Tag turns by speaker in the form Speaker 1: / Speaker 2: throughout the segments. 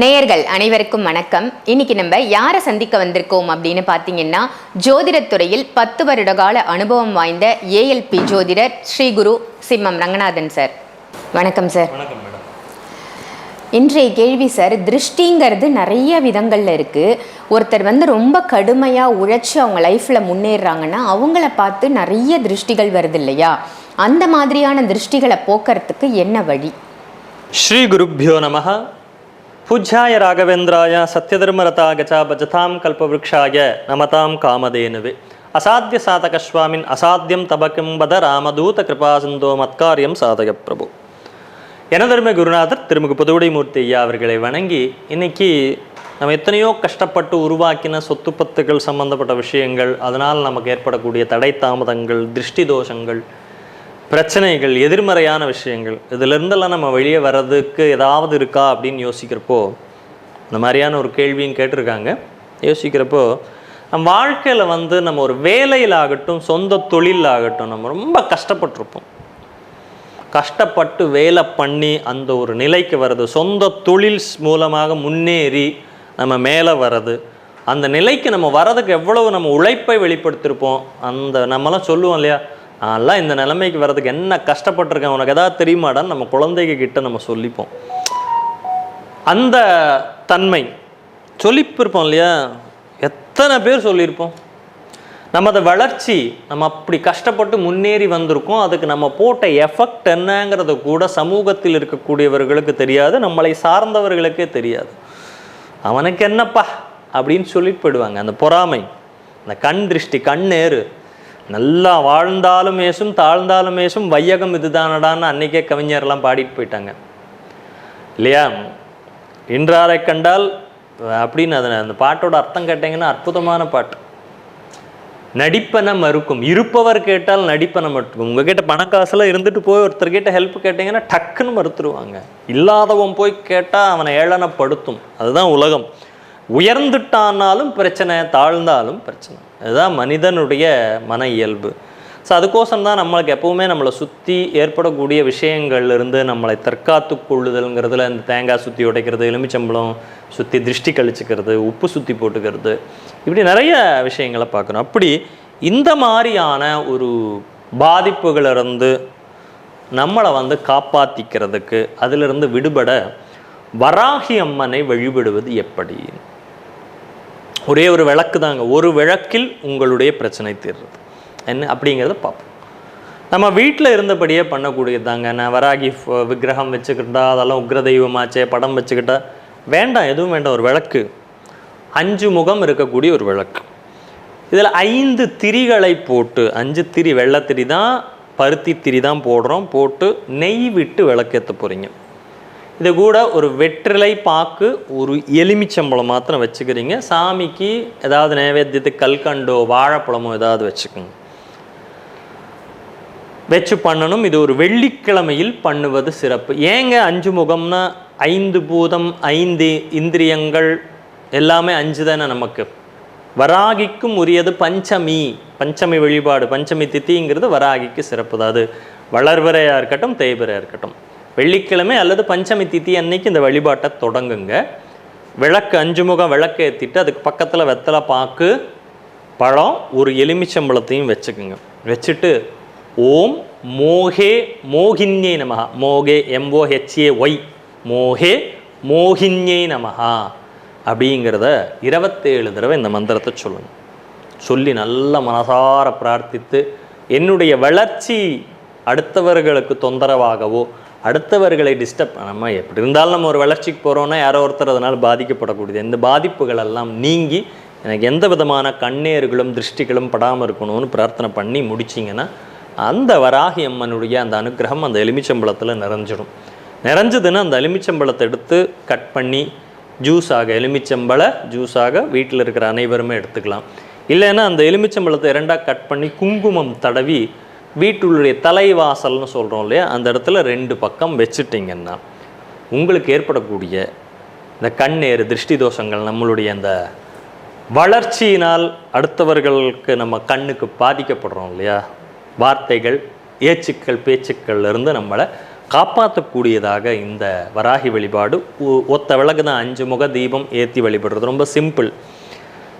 Speaker 1: நேயர்கள் அனைவருக்கும் வணக்கம். இன்னைக்கு நம்ம யாரை சந்திக்க வந்திருக்கோம் அப்படின்னு பார்த்தீங்கன்னா ஜோதிடத்துறையில் பத்து வருட கால அனுபவம் வாய்ந்த ஏஎல்பி ஜோதிடர் ஸ்ரீ குரு சிம்மம் ரங்கநாதன் சார். வணக்கம் சார். இன்றைய கேள்வி சார் திருஷ்டிங்கிறது நிறைய விதங்களில் இருக்குது ஒருத்தர் வந்து ரொம்ப கடுமையாக உழைச்சி அவங்க லைஃப்பில் முன்னேறுறாங்கன்னா அவங்கள பார்த்து நிறைய திருஷ்டிகள் வருது இல்லையா? அந்த மாதிரியான திருஷ்டிகளை போக்குறதுக்கு என்ன வழி?
Speaker 2: ஸ்ரீ குருப்பியோ நம பூஜ்யாய ராகவேந்திராய சத்யதர்மரதாகச்சா பஜதாம் கல்பவருஷாய நமதாம் காமதேனுவே. அசாத்திய சாதகஸ்வாமின் அசாத்தியம் தபக்கும் பத ராமதூத கிருபா சிந்தோ மத்காரியம் சாதக பிரபு எனதருமை குருநாதர் திருமுக புதுவுடைமூர்த்தி ஐயா அவர்களை வணங்கி இன்னைக்கு நம்ம எத்தனையோ கஷ்டப்பட்டு உருவாக்கின சொத்து பத்துக்கள் சம்பந்தப்பட்ட விஷயங்கள் அதனால் நமக்கு ஏற்படக்கூடிய தடை தாமதங்கள் திருஷ்டி தோஷங்கள் பிரச்சனைகள் எதிர்மறையான விஷயங்கள் இதிலிருந்தெல்லாம் நம்ம வெளியே வர்றதுக்கு ஏதாவது இருக்கா அப்படின்னு யோசிக்கிறப்போ இந்த மாதிரியான ஒரு கேள்வியும் கேட்டிருக்காங்க. யோசிக்கிறப்போ நம்ம வாழ்க்கையில் வந்து நம்ம ஒரு வேலையில் ஆகட்டும் சொந்த தொழில் ஆகட்டும் நம்ம ரொம்ப கஷ்டப்பட்டிருப்போம். கஷ்டப்பட்டு வேலை பண்ணி அந்த ஒரு நிலைக்கு வர்றது சொந்த தொழில் மூலமாக முன்னேறி நம்ம மேலே வர்றது அந்த நிலைக்கு நம்ம வர்றதுக்கு எவ்வளவு நம்ம உழைப்பை வெளிப்படுத்தியிருப்போம் அந்த நம்மலாம் சொல்லுவோம் இல்லையா? நான்லாம் இந்த நிலைமைக்கு வர்றதுக்கு என்ன கஷ்டப்பட்டிருக்கேன் உனக்கு எதாவது தெரியுமாடான்னு நம்ம குழந்தைங்க கிட்ட நம்ம சொல்லிப்போம். அந்த தன்மை சொல்லிப்பிருப்போம் இல்லையா? எத்தனை பேர் சொல்லியிருப்போம்? நமது வளர்ச்சி நம்ம அப்படி கஷ்டப்பட்டு முன்னேறி வந்திருக்கோம். அதுக்கு நம்ம போட்ட எஃபெக்ட் என்னங்கிறது கூட சமூகத்தில் இருக்கக்கூடியவர்களுக்கு தெரியாது நம்மளை சார்ந்தவர்களுக்கே தெரியாது. அவனுக்கு என்னப்பா? அப்படின்னு சொல்லிட்டு போயிடுவாங்க. அந்த பொறாமை அந்த கண் திருஷ்டி கண்ணேறு நல்லா வாழ்ந்தாலும் ஏசும் தாழ்ந்தாலும் ஏசும் வையகம் இதுதானடான்னு அன்னைக்கே கவிஞர்லாம் பாடிட்டு போயிட்டாங்க. இல்லையா? இன்றாரை கண்டால் அப்படின்னு அதை அந்த பாட்டோட அர்த்தம் கேட்டிங்கன்னா அற்புதமான பாட்டு. நடிப்பன மறுக்கும். இருப்பவர் கேட்டால் நடிப்பன மறுக்கும். உங்ககிட்ட பணக்காசெல்லாம் இருந்துட்டு போய் ஒருத்தர்கிட்ட ஹெல்ப் கேட்டிங்கன்னா டக்குன்னு மறுத்துருவாங்க. இல்லாதவன் போய் கேட்டால் அவனை ஏளனப்படுத்தும். அதுதான் உலகம். உயர்ந்துட்டானாலும் பிரச்சனை தாழ்ந்தாலும் பிரச்சனை. அதுதான் மனிதனுடைய மன இயல்பு. ஸோ அதுக்கோசம் தான் நம்மளுக்கு எப்போவுமே நம்மளை சுற்றி ஏற்படக்கூடிய விஷயங்கள்லேருந்து நம்மளை தற்காத்து கொள்ளுதல்ங்கிறதுல இந்த தேங்காய் சுற்றி உடைக்கிறது எலுமிச்சம்பழம் சுற்றி திருஷ்டி கழிச்சுக்கிறது உப்பு சுற்றி போட்டுக்கிறது இப்படி நிறைய விஷயங்களை பார்க்குறோம் அப்படி இந்த மாதிரியான ஒரு பாதிப்புகளிலிருந்து நம்மளை வந்து காப்பாற்றிக்கிறதுக்கு அதிலிருந்து விடுபட வராகி அம்மனை வழிபடுவது எப்படி? ஒரே ஒரு விளக்கு தாங்க. ஒரு விளக்கில் உங்களுடைய பிரச்சனை தீர்றது. என்ன? அப்படிங்கிறத பார்ப்போம். நம்ம வீட்டில் இருந்தபடியே பண்ணக்கூடியது தாங்க. நான் வராகி விக்கிரகம் வச்சுக்கிட்டா அதெல்லாம் உக்ர தெய்வமாச்சே படம் வச்சுக்கிட்டா வேண்டாம் எதுவும் வேண்டாம். ஒரு விளக்கு. அஞ்சு முகம் இருக்கக்கூடிய ஒரு விளக்கு. இதில் ஐந்து திரிகளை போட்டு அஞ்சு திரி வெள்ளத்திரி தான் பருத்தி திரி தான் போடுறோம். போட்டு நெய் விட்டு விளக்கேற்ற போகிறீங்க இது கூட ஒரு வெற்றிலை பாக்கு ஒரு எலுமிச்சம்பழம் மாத்திரம் வச்சுக்கிறீங்க. சாமிக்கு ஏதாவது நைவேத்தியத்துக்கு கல்கண்டோ வாழைப்பழமோ ஏதாவது வச்சுக்கோங்க. வச்சு பண்ணணும். இது ஒரு வெள்ளிக்கிழமையில் பண்ணுவது சிறப்பு. ஏங்க அஞ்சு முகம்னா ஐந்து பூதம் ஐந்து இந்திரியங்கள் எல்லாமே அஞ்சு தானே நமக்கு? வராகிக்கும் உரியது பஞ்சமி. பஞ்சமி வழிபாடு பஞ்சமி தித்திங்கிறது வராகிக்கு சிறப்பு தான். அது வளர்வரையாக இருக்கட்டும் தேய்பிரையாக இருக்கட்டும். வெள்ளிக்கிழமை அல்லது பஞ்சமி திதி அன்னைக்கு இந்த வழிபாட்டை தொடங்குங்க. விளக்கு அஞ்சு முகம் விளக்கு ஏற்றிட்டு அதுக்கு பக்கத்தில் வெத்தலை பாக்கு பழம் ஒரு எலுமிச்சம்பழத்தையும் வச்சுக்குங்க. வச்சுட்டு ஓம் மோகே மோகின்யே நமஹா. மோகே எம்ஓஹெச்ஏ ஒய் மோகே மோகின்யே நமஹா. அப்படிங்கிறத இருபத்தேழு தடவை இந்த மந்திரத்தை சொல்லணும் சொல்லி நல்ல மனசார பிரார்த்தித்து என்னுடைய வளர்ச்சி அடுத்தவர்களுக்கு தொந்தரவாகவோ அடுத்தவர்களை டிஸ்டர்ப் நம்ம எப்படி இருந்தாலும் நம்ம ஒரு வளர்ச்சிக்கு போகிறோன்னா யாரோ ஒருத்தர் அதனால் பாதிக்கப்படக்கூடியது. இந்த பாதிப்புகள் எல்லாம் நீங்கி எனக்கு எந்த விதமான கண்ணேறுகளும் திருஷ்டிகளும் படாமல் இருக்கணும்னு பிரார்த்தனை பண்ணி முடிச்சிங்கன்னா அந்த வராகி அம்மனுடைய அந்த அனுக்கிரகம் அந்த எலுமிச்சம்பழத்தில் நிறைஞ்சிடும். நிறைஞ்சதுன்னா அந்த எலுமிச்சம்பழத்தை எடுத்து கட் பண்ணி ஜூஸாக எலுமிச்சம்பழ ஜூஸாக வீட்டில் இருக்கிற அனைவருமே எடுத்துக்கலாம். இல்லைன்னா அந்த எலுமிச்சம்பழத்தை இரண்டாக கட் பண்ணி குங்குமம் தடவி வீட்டுடைய தலைவாசல்னு சொல்கிறோம் இல்லையா? அந்த இடத்துல ரெண்டு பக்கம் வச்சுட்டிங்கன்னா உங்களுக்கு ஏற்படக்கூடிய இந்த கண்ணேறு திருஷ்டி தோஷங்கள் நம்மளுடைய அந்த வளர்ச்சியினால் அடுத்தவர்களுக்கு நம்ம கண்ணுக்கு பாதிக்கப்படுறோம் இல்லையா? வார்த்தைகள் ஏச்சுக்கள் பேச்சுக்கள்லேருந்து நம்மளை காப்பாற்றக்கூடியதாக இந்த வராகி வழிபாடு ஒ- ஒத்த விளக்கு தான் அஞ்சு முக தீபம் ஏற்றி வழிபடுறது ரொம்ப சிம்பிள்.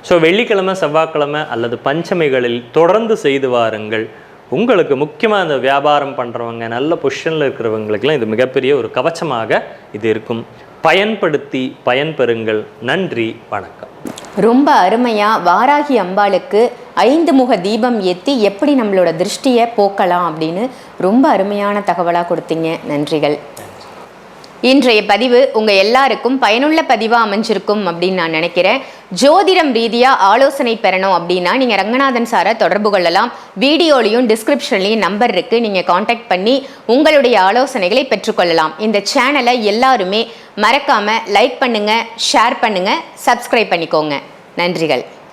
Speaker 2: ஸோ வெள்ளிக்கிழமை செவ்வாய்க்கிழமை அல்லது பஞ்சமைகளில் தொடர்ந்து செய்து வாருங்கள். உங்களுக்கு முக்கியமாக இந்த வியாபாரம் பண்ணுறவங்க நல்ல பொசிஷனில் இருக்கிறவங்களுக்கெல்லாம் இது மிகப்பெரிய ஒரு கவச்சமாக இது இருக்கும். பயன்படுத்தி பயன்பெறுங்கள். நன்றி வணக்கம்.
Speaker 1: ரொம்ப அருமையாக வாராகி அம்பாளுக்கு ஐந்து முக தீபம் ஏற்றி எப்படி நம்மளோட திருஷ்டியை போக்கலாம் அப்படின்னு ரொம்ப அருமையான தகவலாக கொடுத்தீங்க. நன்றிகள். இன்றைய பதிவு உங்க எல்லாருக்கும் பயனுள்ள பதிவா அமைஞ்சிருக்கும் அப்படின்னு நான் நினைக்கிறேன். ஜோதிடம் ரீதியா ஆலோசனை பெறணும் அப்படின்னா நீங்க ரங்கநாதன் சாரை தொடர்பு கொள்ளலாம். வீடியோலையும் டிஸ்கிரிப்ஷன்லையும் நம்பர் இருக்கு. நீங்க காண்டாக்ட் பண்ணி உங்களுடைய ஆலோசனைகளை பெற்றுக்கொள்ளலாம். இந்த சேனலை எல்லாருமே மறக்காம லைக் பண்ணுங்க ஷேர் பண்ணுங்க சப்ஸ்கிரைப் பண்ணிக்கோங்க. நன்றிகள்.